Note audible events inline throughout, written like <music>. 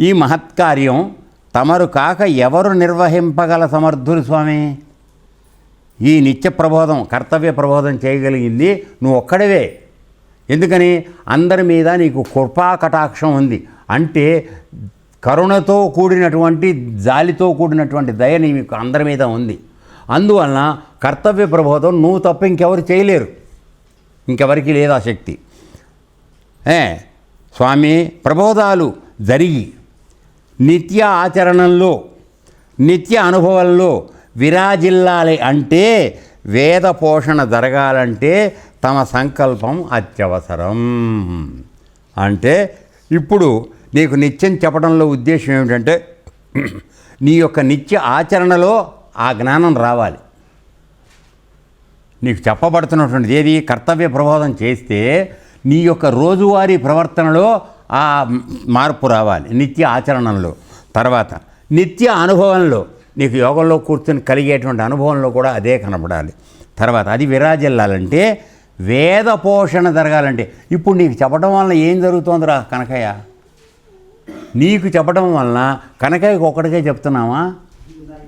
ఈ మహత్కార్యం తమరు కాక ఎవరు నిర్వహింపగల సమర్థులు స్వామి? ఈ నిత్య ప్రబోధం కర్తవ్య ప్రబోధం చేయగలిగింది నువ్వు ఒక్కడివే. ఎందుకని? అందరి మీద నీకు కృపా కటాక్షం ఉంది. అంటే కరుణతో కూడినటువంటి జాలితో కూడినటువంటి దయ నీకు అందరి మీద ఉంది. అందువలన కర్తవ్య ప్రబోధం నువ్వు తప్ప ఇంకెవరు చేయలేరు. ఇంకెవరికి లేదు ఆ శక్తి. ఏ? స్వామి ప్రబోధాలు జరిగి నిత్య ఆచరణలో నిత్య అనుభవంలో విరాజిల్లాలి అంటే వేద పోషణ జరగాలంటే తమ సంకల్పం అత్యవసరం. అంటే ఇప్పుడు నీకు నిత్యం చెప్పడంలో ఉద్దేశం ఏమిటంటే నీ యొక్క నిత్య ఆచరణలో ఆ జ్ఞానం రావాలి. నీకు చెప్పబడుతున్నటువంటిది ఏది? కర్తవ్య ప్రబోధం చేస్తే నీ యొక్క రోజువారీ ప్రవర్తనలో ఆ మార్పు రావాలి. నిత్య ఆచరణలో. తర్వాత నిత్య అనుభవంలో. నీకు యోగంలో కూర్చొని కలిగేటువంటి అనుభవంలో కూడా అదే కనపడాలి తర్వాత అది విరాజిల్లాలంటే వేద పోషణ జరగాలంటే. ఇప్పుడు నీకు చెప్పడం వలన ఏం జరుగుతోందిరా కనకయ్య? నీకు చెప్పడం వలన కనకయ్యకు ఒక్కడికే చెప్తున్నామా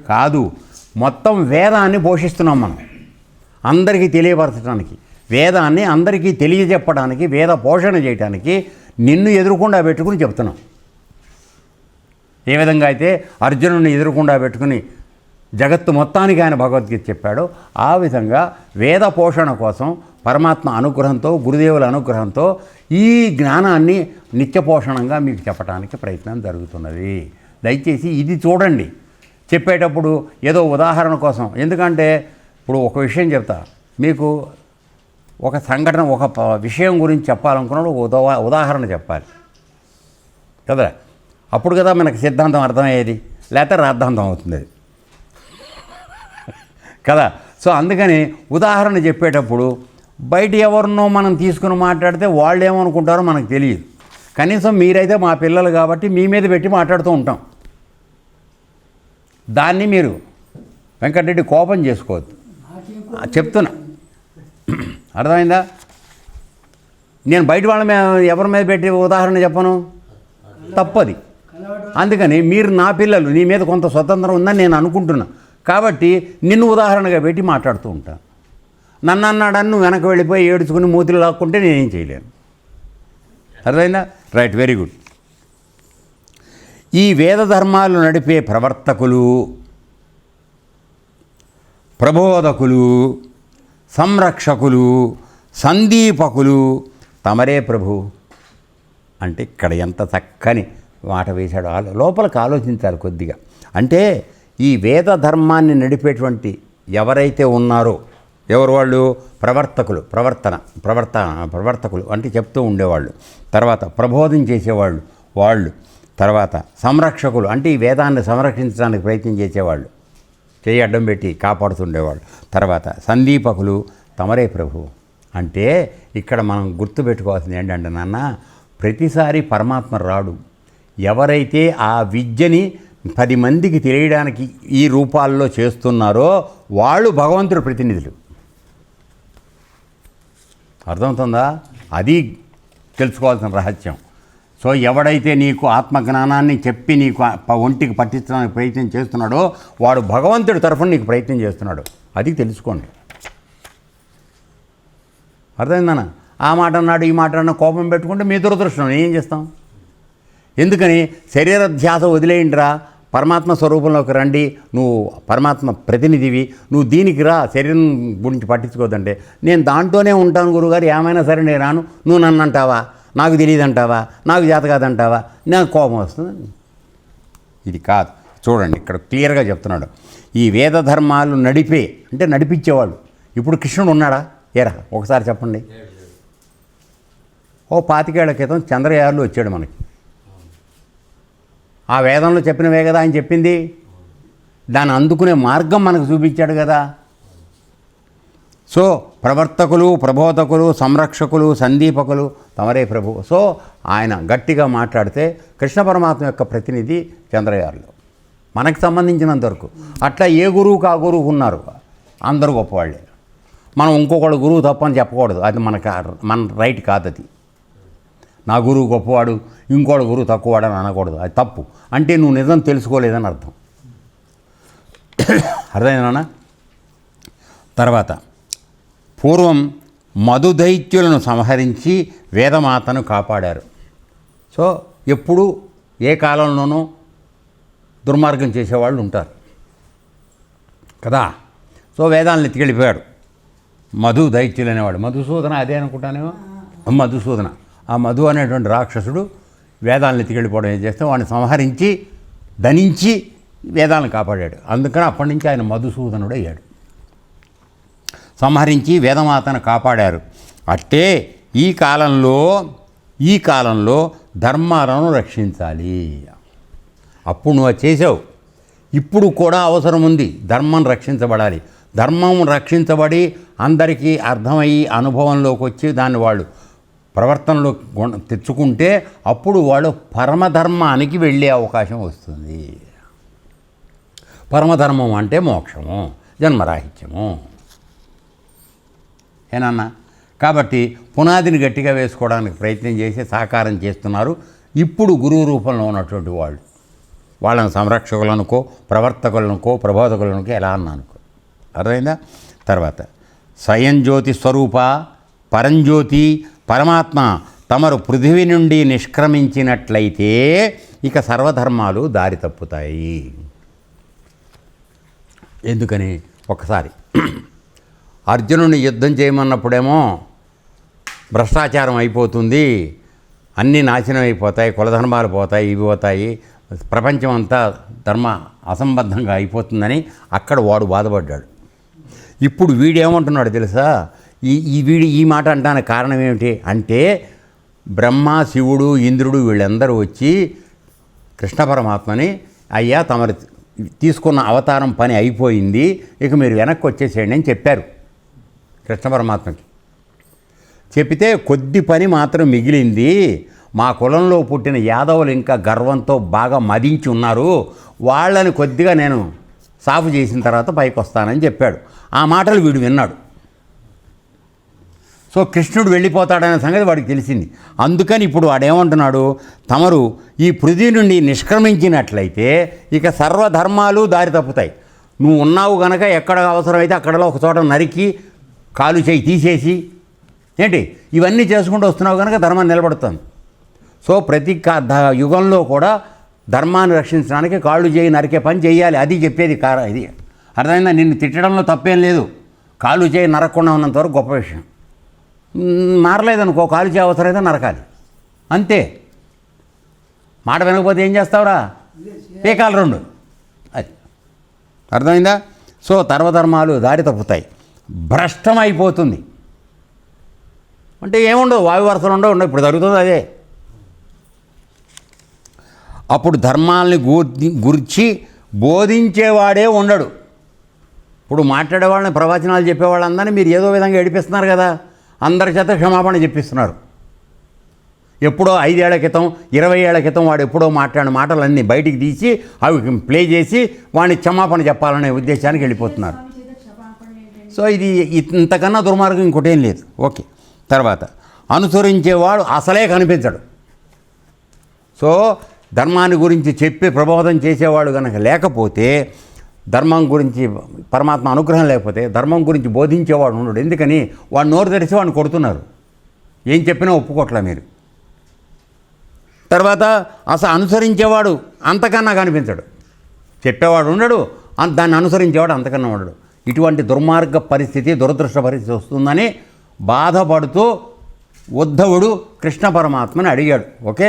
కాదు. మొత్తం వేదాన్ని పోషిస్తున్నాం మనం. అందరికీ తెలియపరచడానికి వేదాన్ని అందరికీ తెలియజెప్పడానికి వేద పోషణ చేయడానికి నిన్ను ఎదురుకుండా పెట్టుకుని చెప్తున్నాం. ఏ విధంగా అయితే అర్జునుడిని ఎదురుకుండా పెట్టుకుని జగత్తు మొత్తానికి ఆయన భగవద్గీత చెప్పాడో ఆ విధంగా వేద పోషణ కోసం పరమాత్మ అనుగ్రహంతో గురుదేవుల అనుగ్రహంతో ఈ జ్ఞానాన్ని నిత్య పోషణంగా మీకు చెప్పడానికి ప్రయత్నం జరుగుతున్నది. దయచేసి ఇది చూడండి. చెప్పేటప్పుడు ఏదో ఉదాహరణ కోసం. ఎందుకంటే ఇప్పుడు ఒక విషయం చెప్తా. మీకు ఒక సంఘటన ఒక విషయం గురించి చెప్పాలనుకున్నాడు ఒక ఉదా ఉదాహరణ చెప్పాలి. కదా? అప్పుడు కదా మనకు సిద్ధాంతం అర్థమయ్యేది. లేకపోతే రాద్ధాంతం అవుతుంది అది. కదా? సో అందుకని ఉదాహరణ చెప్పేటప్పుడు బయట ఎవరినో మనం తీసుకుని మాట్లాడితే వాళ్ళు ఏమనుకుంటారో మనకు తెలియదు. కనీసం మీరైతే మా పిల్లలు కాబట్టి మీ మీద పెట్టి మాట్లాడుతూ ఉంటాం. దాన్ని మీరు వెంకటరెడ్డి కోపం చేసుకోవద్దు. చెప్తున్నా. అర్థమైందా? నేను బయట వాళ్ళ మీద ఎవరి మీద పెట్టి ఉదాహరణ చెప్పను? తప్పది. అందుకని మీరు నా పిల్లలు నీ మీద కొంత స్వతంత్రం ఉందని నేను అనుకుంటున్నా. కాబట్టి నిన్ను ఉదాహరణగా పెట్టి మాట్లాడుతూ ఉంటాను నన్ను అన్నాడని నువ్వు వెనక వెళ్ళిపోయి ఏడుచుకుని మూతులు లాక్కుంటే నేనేం చేయలేను. అర్థమైందా? Right very good. ఈ వేద ధర్మాలు నడిపే ప్రవర్తకులు ప్రబోధకులు సంరక్షకులు సందీపకులు. తమరే ప్రభు. అంటే ఇక్కడ ఎంత చక్కని మాట వేశాడు. లోపలికి ఆలోచించాలి కొద్దిగా. అంటే ఈ వేద ధర్మాన్ని నడిపేటువంటి ఎవరైతే ఉన్నారో ఎవరు వాళ్ళు? ప్రవర్తకులు ప్రవర్తన ప్రవర్త ప్రవర్తకులు అంటే చెప్తూ ఉండేవాళ్ళు. తర్వాత ప్రబోధం చేసేవాళ్ళు వాళ్ళు. తర్వాత సంరక్షకులు అంటే ఈ వేదాన్ని సంరక్షించడానికి ప్రయత్నం చేసేవాళ్ళు. చేయి అడ్డం పెట్టి కాపాడుతుండేవాడు. తర్వాత సందీపకులు తమరే ప్రభు. అంటే ఇక్కడ మనం గుర్తుపెట్టుకోవాల్సింది ఏంటంటే నాన్న ప్రతిసారి పరమాత్మ రాడు. ఎవరైతే ఆ విద్యని పది మందికి తెలియడానికి ఈ రూపాల్లో చేస్తున్నారో వాళ్ళు భగవంతుడి ప్రతినిధులు. అర్థమవుతుందా? అది తెలుసుకోవాల్సిన రహస్యం. సో ఎవడైతే నీకు ఆత్మజ్ఞానాన్ని చెప్పి నీకు ఒంటికి పట్టించడానికి ప్రయత్నం చేస్తున్నాడో వాడు భగవంతుడి తరఫున నీకు ప్రయత్నం చేస్తున్నాడు. అది తెలుసుకోండి. అర్థమైందన్న ఆ మాట అన్నాడు ఈ మాట అన్న కోపం పెట్టుకుంటే మీ దురదృష్టం. ఏం చేస్తాం? ఎందుకని? శరీర ధ్యాస వదిలేయండిరా. పరమాత్మ స్వరూపంలోకి రండి. నువ్వు పరమాత్మ ప్రతినిధివి. నువ్వు దీనికి రా. శరీరం గురించి పట్టించుకోదంటే నేను దాంట్లోనే ఉంటాను గురుగారు. ఏమైనా సరే నేను రాను. నువ్వు నన్ను అంటావా నాకు తెలియదు అంటావా నాకు చేత కాదంటావా? నాకు కోపం వస్తుంది. ఇది కాదు. చూడండి ఇక్కడ క్లియర్గా చెప్తున్నాడు. ఈ వేద ధర్మాలు నడిపే అంటే నడిపించేవాళ్ళు. ఇప్పుడు కృష్ణుడు ఉన్నాడా? ఏరా ఒకసారి చెప్పండి. ఓ పాతికేళ్ళ క్రితం చంద్రయారులు వచ్చాడు మనకి. ఆ వేదంలో చెప్పినవే కదా ఆయన చెప్పింది? దాన్ని అందుకునే మార్గం మనకు చూపించాడు కదా. సో ప్రవర్తకులు ప్రబోధకులు సంరక్షకులు సందీపకులు తమరే ప్రభు. సో ఆయన గట్టిగా మాట్లాడితే కృష్ణ పరమాత్మ యొక్క ప్రతినిధి చంద్రయారులు. మనకు సంబంధించినంతవరకు అట్లా ఏ గురువుకు ఆ గురువు ఉన్నారు? అందరూ గొప్పవాళ్ళే. మనం ఇంకొకళ్ళు గురువు తప్పని చెప్పకూడదు. అది మనకు మన రైట్ కాదు అది. నా గురువు గొప్పవాడు ఇంకోటి గురువు తక్కువవాడు అని అనకూడదు. అది తప్పు. అంటే నువ్వు నిజం తెలుసుకోలేదని అర్థం. <coughs> అర్థమైందా తర్వాత. పూర్వం మధుదైత్యులను సంహరించి వేదమాతను కాపాడారు. సో ఎప్పుడు ఏ కాలంలోనూ దుర్మార్గం చేసేవాళ్ళు ఉంటారు. కదా? సో వేదాలను ఎత్తికెళ్ళిపోయాడు. మధు దైత్యులు అనేవాడు. మధుసూదన అదే అనుకుంటానేమో? మధుసూదన ఆ మధు అనేటువంటి రాక్షసుడు వేదాలను ఎత్తికెళ్ళిపోవడం ఏం చేస్తే వాడిని సంహరించి ధనించి వేదాలను కాపాడాడు. అందుకని అప్పటి నుంచి ఆయన మధుసూదనుడు అయ్యాడు సంహరించి వేదమాతను కాపాడారు. అట్టే ఈ కాలంలో ఈ కాలంలో ధర్మాలను రక్షించాలి. అప్పుడు నువ్వు చేసావు. ఇప్పుడు కూడా అవసరం ఉంది. ధర్మం రక్షించబడాలి. ధర్మం రక్షించబడి అందరికీ అర్థమయ్యి అనుభవంలోకి వచ్చి దాన్ని వాళ్ళు ప్రవర్తనలో గుణ తెచ్చుకుంటే అప్పుడు వాళ్ళు పరమధర్మానికి వెళ్ళే అవకాశం వస్తుంది. పరమధర్మం అంటే మోక్షము జన్మరాహిత్యము. ఏనన్నా కాబట్టి పునాదిని గట్టిగా వేసుకోవడానికి ప్రయత్నం చేసి సహకారం చేస్తున్నారు. ఇప్పుడు గురువు రూపంలో ఉన్నటువంటి వాళ్ళు. వాళ్ళని సంరక్షకులనుకో ప్రవర్తకులనుకో ప్రబోధకులనుకో ఎలా అన్నానుకో అర్థమైందా? తర్వాత స్వయం జ్యోతి స్వరూప పరంజ్యోతి పరమాత్మ తమరు పృథివీ నుండి నిష్క్రమించినట్లయితే ఇక సర్వధర్మాలు దారి తప్పుతాయి. ఎందుకని? ఒకసారి. అర్జునుని యుద్ధం చేయమన్నప్పుడేమో భ్రష్టాచారం అయిపోతుంది అన్నీ నాశనం అయిపోతాయి కులధర్మాలు పోతాయి ఇవి పోతాయి ప్రపంచం అంతా ధర్మ అసంబద్ధంగా అయిపోతుందని అక్కడ వాడు బాధపడ్డాడు. ఇప్పుడు వీడేమంటున్నాడు తెలుసా? ఈ ఈ వీడి ఈ మాట అంటానికి కారణం ఏమిటి అంటే బ్రహ్మ శివుడు ఇంద్రుడు వీళ్ళందరూ వచ్చి కృష్ణ పరమాత్మని అయ్యా తమరు తీసుకున్న అవతారం పని అయిపోయింది ఇక మీరు వెనక్కి వచ్చేసేయండి అని చెప్పారు. కృష్ణ పరమాత్మకి చెప్తే కొద్ది పని మాత్రం మిగిలింది. మా కులంలో పుట్టిన యాదవులు ఇంకా గర్వంతో బాగా మదించి ఉన్నారు. వాళ్ళని కొద్దిగా నేను సాఫ్ చేసిన తర్వాత పైకి వస్తానని చెప్పాడు. ఆ మాటలు వీడు విన్నాడు. సో కృష్ణుడు వెళ్ళిపోతాడనే సంగతి వాడికి తెలిసింది. అందుకని ఇప్పుడు వాడేమంటున్నాడు? తమరు ఈ పృథి నుండి నిష్క్రమించినట్లయితే ఇక సర్వధర్మాలు దారి తప్పుతాయి. నువ్వు ఉన్నావు గనక ఎక్కడ అవసరమైతే అక్కడలో ఒక చోట నరికి కాలు చేయి తీసేసి ఏంటి? ఇవన్నీ చేసుకుంటూ వస్తున్నావు కనుక ధర్మం నిలబడుతుంది సో ప్రతి యుగంలో కూడా ధర్మాన్ని రక్షించడానికి కాళ్ళు చేయి నరికే పని చేయాలి. అది చెప్పేది కార ఇది. అర్థమైందా? నిన్ను తిట్టడంలో తప్పేం లేదు. కాళ్ళు చేయి నరకుండా ఉన్నంత వరకు గొప్ప విషయం. మారలేదనుకో కాలు చేయి అవసరమైతే నరకాలి. అంతే. మాట వినకపోతే ఏం చేస్తావురా? పీకాలు రెండు. అది. అర్థమైందా? సో తర్వధర్మాలు దారి తప్పుతాయి. భ్రష్టమైపోతుంది. అంటే ఏముండవు వాయువరుసన ఉండవు ఉండవు ఇప్పుడు జరుగుతుంది అదే. అప్పుడు ధర్మాల్ని గుర్చి బోధించేవాడే ఉండడు. ఇప్పుడు మాట్లాడేవాళ్ళని ప్రవచనాలు చెప్పేవాళ్ళందరినీ మీరు ఏదో విధంగా ఏడిపిస్తున్నారు కదా అందరి చేత క్షమాపణ చెప్పిస్తున్నారు. ఎప్పుడో ఐదేళ్ళ క్రితం ఇరవై ఏళ్ళ క్రితం వాడు ఎప్పుడో మాట్లాడిన మాటలన్నీ బయటికి తీసి అవి ప్లే చేసి వాడిని క్షమాపణ చెప్పాలనే ఉద్దేశానికి వెళ్ళిపోతున్నారు. సో ఇది ఇంతకన్నా దుర్మార్గం ఇంకోటేం లేదు. ఓకే. తర్వాత అనుసరించేవాడు అసలే కనిపించడు. సో ధర్మాన్ని గురించి చెప్పి ప్రబోధం చేసేవాడు కనుక లేకపోతే ధర్మం గురించి పరమాత్మ అనుగ్రహం లేకపోతే ధర్మం గురించి బోధించేవాడు ఉండడు. ఎందుకని? వాడు నోరు తెరిచి వాడిని కొడుతున్నారు. ఏం చెప్పినా ఒప్పుకోట్లా మీరు. తర్వాత అసలు అనుసరించేవాడు అంతకన్నా కనిపించడు. చెప్పేవాడు ఉండడు దాన్ని అనుసరించేవాడు అంతకన్నా ఉండడు. ఇటువంటి దుర్మార్గ పరిస్థితి దురదృష్ట పరిస్థితి వస్తుందని బాధపడుతూ ఉద్ధవుడు కృష్ణ పరమాత్మని అడిగాడు. ఓకే?